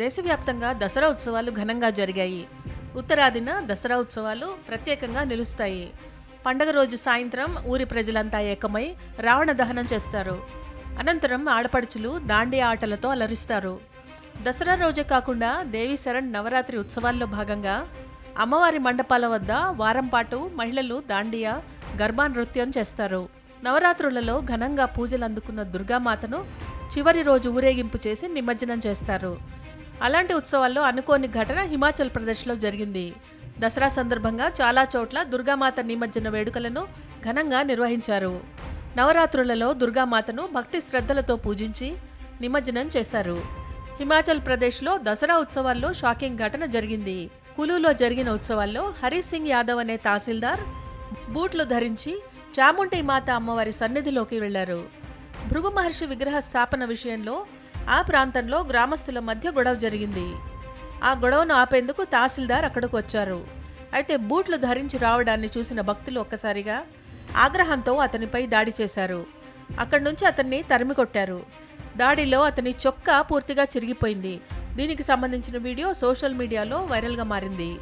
దేశవ్యాప్తంగా దసరా ఉత్సవాలు ఘనంగా జరిగాయి. ఉత్తరాదిన దసరా ఉత్సవాలు ప్రత్యేకంగా నిలుస్తాయి. పండగ రోజు సాయంత్రం ఊరి ప్రజలంతా ఏకమై రావణ దహనం చేస్తారు. అనంతరం ఆడపడుచులు దాండి ఆటలతో అలరిస్తారు. దసరా రోజే కాకుండా దేవి శరణ్ నవరాత్రి ఉత్సవాల్లో భాగంగా అమ్మవారి మండపాల వద్ద వారం పాటు మహిళలు దాండియా గర్భా నృత్యం చేస్తారు. నవరాత్రులలో ఘనంగా పూజలు అందుకున్న దుర్గామాతను చివరి రోజు ఊరేగింపు చేసి నిమజ్జనం చేస్తారు. అలాంటి ఉత్సవాల్లో అనుకోని ఘటన హిమాచల్ ప్రదేశ్లో జరిగింది. దసరా సందర్భంగా చాలా చోట్ల దుర్గామాత నిమజ్జన వేడుకలను ఘనంగా నిర్వహించారు. నవరాత్రులలో దుర్గామాతను భక్తి శ్రద్ధలతో పూజించి నిమజ్జనం చేశారు. హిమాచల్ ప్రదేశ్లో దసరా ఉత్సవాల్లో షాకింగ్ ఘటన జరిగింది. కులులో జరిగిన ఉత్సవాల్లో హరి సింగ్ యాదవ్ అనే తహసీల్దార్ బూట్లు ధరించి చాముండి మాత అమ్మవారి సన్నిధిలోకి వెళ్ళారు. భృగు మహర్షి విగ్రహ స్థాపన విషయంలో ఆ ప్రాంతంలో గ్రామస్తుల మధ్య గొడవ జరిగింది. ఆ గొడవను ఆపేందుకు తహసీల్దార్ అక్కడికి వచ్చారు. అయితే బూట్లు ధరించి రావడాన్ని చూసిన భక్తులు ఒక్కసారిగా ఆగ్రహంతో అతనిపై దాడి చేశారు. అక్కడి నుంచి అతన్ని తరిమి కొట్టారు. దాడిలో అతని చొక్కా పూర్తిగా చిరిగిపోయింది. దీనికి సంబంధించిన వీడియో సోషల్ మీడియాలో వైరల్గా మారింది.